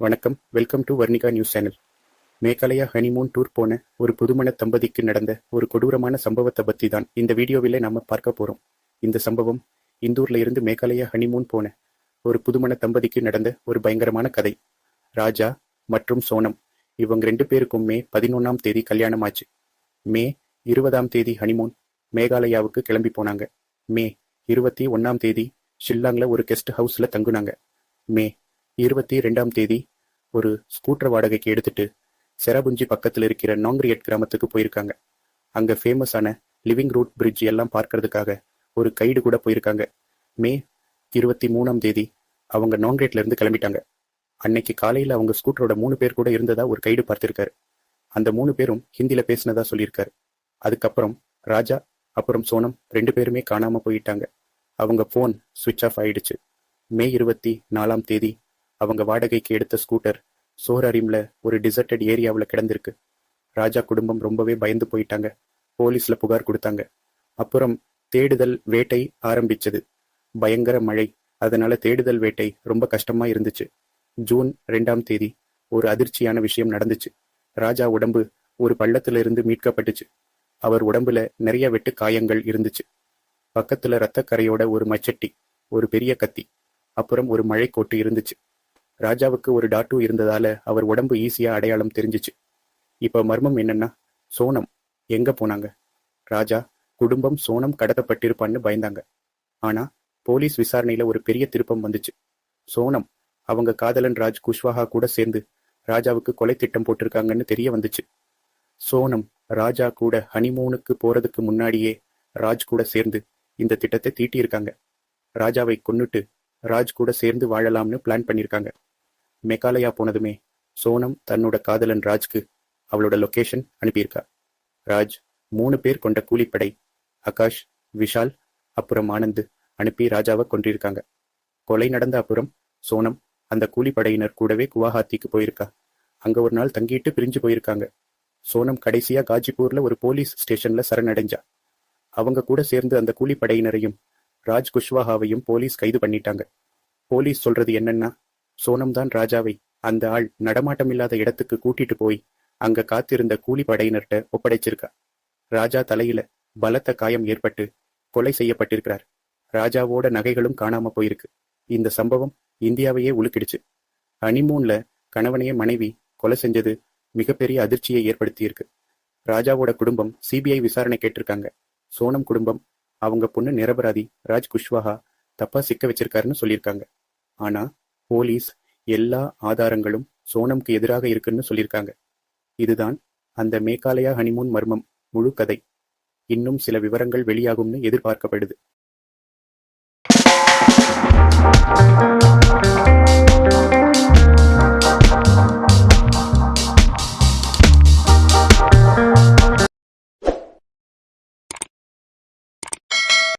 வணக்கம். Welcome to Varnika news channel Meghalaya honeymoon tour போன ஒரு புதுமண தம்பதிக்கு நடந்த ஒரு கொடூரமான சம்பவத்தை பற்றி தான் இந்த வீடியோவில் நாம் பார்க்க போகிறோம் இந்த சம்பவம் இந்தூரில் இருந்து மேகாலயா ஹனிமூன் போன ஒரு புதுமண தம்பதிக்கு நடந்த ஒரு பயங்கரமான கதை. ராஜா மற்றும் சோனம் இவங்க ரெண்டு பேருக்கும் மே பதினொன்றாம் தேதி கல்யாணம் ஆச்சு மே இருபதாம் தேதி ஹனிமூன் மேகாலயாவுக்கு கிளம்பி போனாங்க. மே இருபத்தி ஒன்றாம் தேதி ஷில்லாங்கில் ஒரு கெஸ்ட் ஹவுஸில் தங்குனாங்க. மே இருபத்தி ரெண்டாம் தேதி ஒரு ஸ்கூட்டர் வாடகைக்கு எடுத்துட்டு செரபுஞ்சி பக்கத்தில் இருக்கிற நாங்கிரியட் கிராமத்துக்கு போயிருக்காங்க. அங்க ஃபேமஸான லிவிங் ரூட் பிரிட்ஜ் எல்லாம் பார்க்கறதுக்காக ஒரு கைடு கூட போயிருக்காங்க. மே இருபத்தி மூணாம் தேதி அவங்க நாங்கிரியட்ல இருந்து கிளம்பிட்டாங்க. அன்னைக்கு காலையில அவங்க ஸ்கூட்டரோட மூணு பேர் கூட இருந்ததா ஒரு கைடு பார்த்திருக்காரு. அந்த மூணு பேரும் ஹிந்தியில் பேசினதா சொல்லியிருக்காரு. அதுக்கப்புறம் ராஜா அப்புறம் சோனம் ரெண்டு பேருமே காணாம போயிட்டாங்க. அவங்க ஃபோன் சுவிட்ச் ஆஃப் ஆயிடுச்சு. மே இருபத்தி நாலாம் தேதி அவங்க வாடகைக்கு எடுத்த ஸ்கூட்டர் சோரரிம்ல ஒரு டிசர்டட் ஏரியாவில் கிடந்திருக்கு. ராஜா குடும்பம் ரொம்பவே பயந்து போயிட்டாங்க. போலீஸ்ல புகார் கொடுத்தாங்க. அப்புறம் தேடுதல் வேட்டை ஆரம்பிச்சது. பயங்கர மழை. அதனால தேடுதல் வேட்டை ரொம்ப கஷ்டமா இருந்துச்சு. ஜூன் ரெண்டாம் தேதி ஒரு அதிர்ச்சியான விஷயம் நடந்துச்சு. ராஜா உடம்பு ஒரு பள்ளத்துல இருந்து மீட்கப்பட்டுச்சு. அவர் உடம்புல நிறைய வெட்டு காயங்கள் இருந்துச்சு. பக்கத்துல ரத்தக்கரையோட ஒரு மச்சட்டி ஒரு பெரிய கத்தி அப்புறம் ஒரு மழைக்கோட்டு இருந்துச்சு. ராஜாவுக்கு ஒரு டாட்டூ இருந்ததால அவர் உடம்பு ஈஸியா அடையாளம் தெரிஞ்சுச்சு. இப்ப மர்மம் என்னன்னா சோனம். எங்க போனாங்க? ராஜா குடும்பம் சோனம் கடத்தப்பட்டிருப்பான்னு பயந்தாங்க. ஆனா போலீஸ் விசாரணையில ஒரு பெரிய திருப்பம் வந்துச்சு. சோனம் அவங்க காதலன் ராஜ் குஷ்வாஹா கூட சேர்ந்து ராஜாவுக்கு கொலை திட்டம் போட்டிருக்காங்கன்னு தெரிய வந்துச்சு. சோனம் ராஜா கூட ஹனிமூனுக்கு போறதுக்கு முன்னாடியே ராஜ் கூட சேர்ந்து இந்த திட்டத்தை தீட்டியிருக்காங்க. ராஜாவை கொன்னுட்டு ராஜ் கூட சேர்ந்து வாழலாம்னு பிளான் பண்ணியிருக்காங்க. மெகாலயா போனதுமே சோனம் தன்னோட காதலன் ராஜ்க்கு அவளோட லொகேஷன் அனுப்பியிருக்கா. ராஜ் மூணு பேர் கொண்ட கூலிப்படை ஆகாஷ் விஷால் அப்புறம் ஆனந்த் அனுப்பி ராஜாவை கொன்றிருக்காங்க. கொலை நடந்த அப்புறம் சோனம் அந்த கூலிப்படையினர் கூடவே குவாஹாத்திக்கு போயிருக்கா. அங்க ஒரு நாள் தங்கிட்டு பிரிஞ்சு போயிருக்காங்க. சோனம் கடைசியா காஜிப்பூர்ல ஒரு போலீஸ் ஸ்டேஷன்ல சரணடைஞ்சா. அவங்க கூட சேர்ந்து அந்த கூலிப்படையினரையும் ராஜ் குஷ்வாஹாவையும் போலீஸ் கைது பண்ணிட்டாங்க. போலீஸ் சொல்றது என்னன்னா சோனம் தான் ராஜாவை அந்த ஆள் நடமாட்டம் இல்லாத இடத்துக்கு கூட்டிட்டு போய் அங்க காத்திருந்த கூலி படையினர்கிட்ட ஒப்படைச்சிருக்கா. ராஜா தலையில பலத்த காயம் ஏற்பட்டு கொலை செய்யப்பட்டிருக்கிறார். ராஜாவோட நகைகளும் காணாம போயிருக்கு. இந்த சம்பவம் இந்தியாவையே உழுக்கிடுச்சு ஹனிமூன்ல கணவனையே மனைவி கொலை செஞ்சது மிகப்பெரிய அதிர்ச்சியை ஏற்படுத்தியிருக்கு. ராஜாவோட குடும்பம் சிபிஐ விசாரணை கேட்டிருக்காங்க. சோனம் குடும்பம் அவங்க பொண்ணு நிரபராதி ராஜ் குஷ்வாஹா தப்பா சிக்க வச்சிருக்காருன்னு சொல்லியிருக்காங்க. ஆனா போலீஸ் எல்லா ஆதாரங்களும் சோனம்க்கு எதிராக இருக்குன்னு சொல்லியிருக்காங்க. இதுதான் அந்த மேகாலயா ஹனிமூன் மர்மம் முழு கதை. இன்னும் சில விவரங்கள் வெளியாகும்னு எதிர்பார்க்கப்படுது.